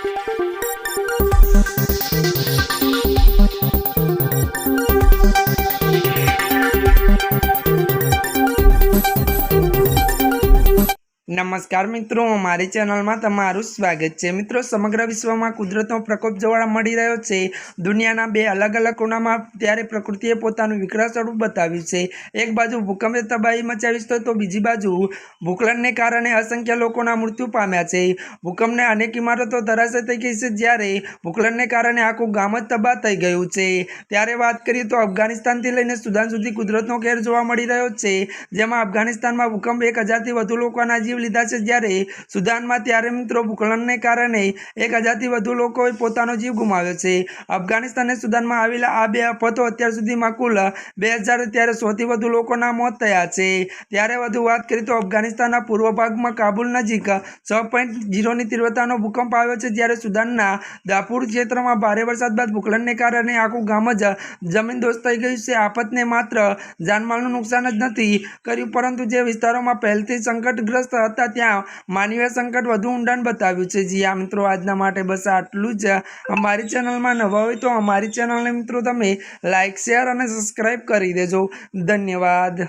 Thank you. નમસ્કાર મિત્રો, મારી ચેનલમાં તમારું સ્વાગત છે. મિત્રો, સમગ્ર વિશ્વમાં કુદરતનો પ્રકોપ જોવા મળી રહ્યો છે. દુનિયાના બે અલગ અલગ કોણામાં ત્યારે પ્રકૃતિએ પોતાનું વિકરાળ સ્વરૂપ બતાવ્યું છે. એક બાજુ ભૂકંપે તબાહી મચાવી છે તો બીજી બાજુ ભૂકલનને કારણે અસંખ્ય લોકોના મૃત્યુ પામ્યા છે. ભૂકંપને અનેક ઇમારતો ધરાશય થઈ ગઈ છે જ્યારે ભૂકલનને કારણે આખું ગામ જ તબાહ થઈ ગયું છે. ત્યારે વાત કરીએ તો અફઘાનિસ્તાનથી લઈને સુદાન સુધી કુદરતનો ખેર જોવા મળી રહ્યો છે, જેમાં અફઘાનિસ્તાનમાં ભૂકંપ એક હજારથી વધુ લોકોના જીવ લીધા છે જ્યારે સુદાનમાં ત્યારે મિત્રો ભૂકંપને કારણે એક હજારથી વધુ લોકોએ પોતાનો જીવ ગુમાવ્યો છે. અફઘાનિસ્તાન અને સુદાનમાં આવેલા આ બે આફતો અત્યાર સુધીમાં કુલ બે હજાર ત્યારે સૌથી વધુ લોકોના મોત થયા છે. ત્યારે વધુ વાત કરીએ તો અફઘાનિસ્તાનના પૂર્વ ભાગમાં કાબુલ નજીક છ પોઈન્ટ જીરોની તીવ્રતાનો ભૂકંપ આવ્યો છે જ્યારે સુદાનના દાપુર ક્ષેત્રમાં ભારે વરસાદ બાદ ભૂકંપને કારણે આખું ગામ જ જમીનદોસ્ત થઈ ગયું છે. આફતને માત્ર જાનમાલનું નુકસાન જ નથી કર્યું, પરંતુ જે વિસ્તારોમાં પહેલથી સંકટગ્રસ્ત હતા ત્યાં. માનવીય સંકટ વધુ ઊંડાણ બતાવ્યું છે. જી આ મિત્રો, આજના માટે બસ આટલું જ. અમારી ચેનલમાં નવા હોય તો અમારી ચેનલને, મિત્રો, તમે લાઇક શેર અને સબસ્ક્રાઈબ કરી દેજો. ધન્યવાદ.